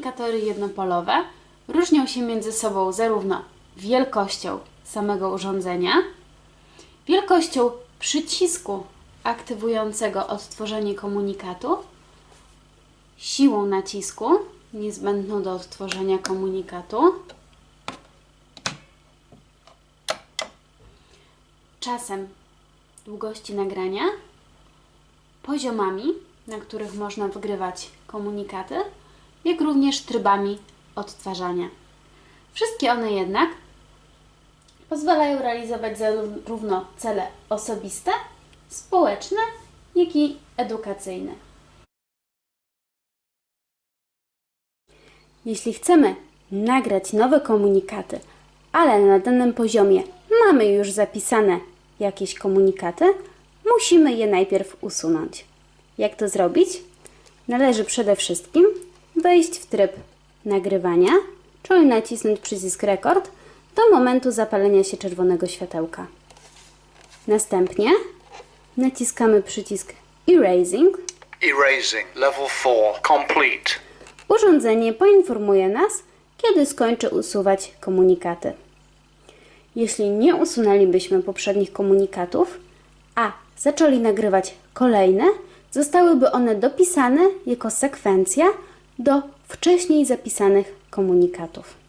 komunikatory jednopolowe różnią się między sobą zarówno wielkością samego urządzenia, wielkością przycisku aktywującego odtworzenie komunikatu, siłą nacisku niezbędną do odtworzenia komunikatu, czasem długości nagrania, poziomami, na których można wygrywać komunikaty, jak również trybami odtwarzania. Wszystkie one jednak pozwalają realizować zarówno cele osobiste, społeczne, jak i edukacyjne. Jeśli chcemy nagrać nowe komunikaty, ale na danym poziomie mamy już zapisane jakieś komunikaty, musimy je najpierw usunąć. Jak to zrobić? Należy przede wszystkim wejść w tryb nagrywania, czyli nacisnąć przycisk rekord do momentu zapalenia się czerwonego światełka. Następnie naciskamy przycisk Erasing. Erasing. Level 4. Complete. Urządzenie poinformuje nas, kiedy skończy usuwać komunikaty. Jeśli nie usunęlibyśmy poprzednich komunikatów, a zaczęli nagrywać kolejne, zostałyby one dopisane jako sekwencja do wcześniej zapisanych komunikatów.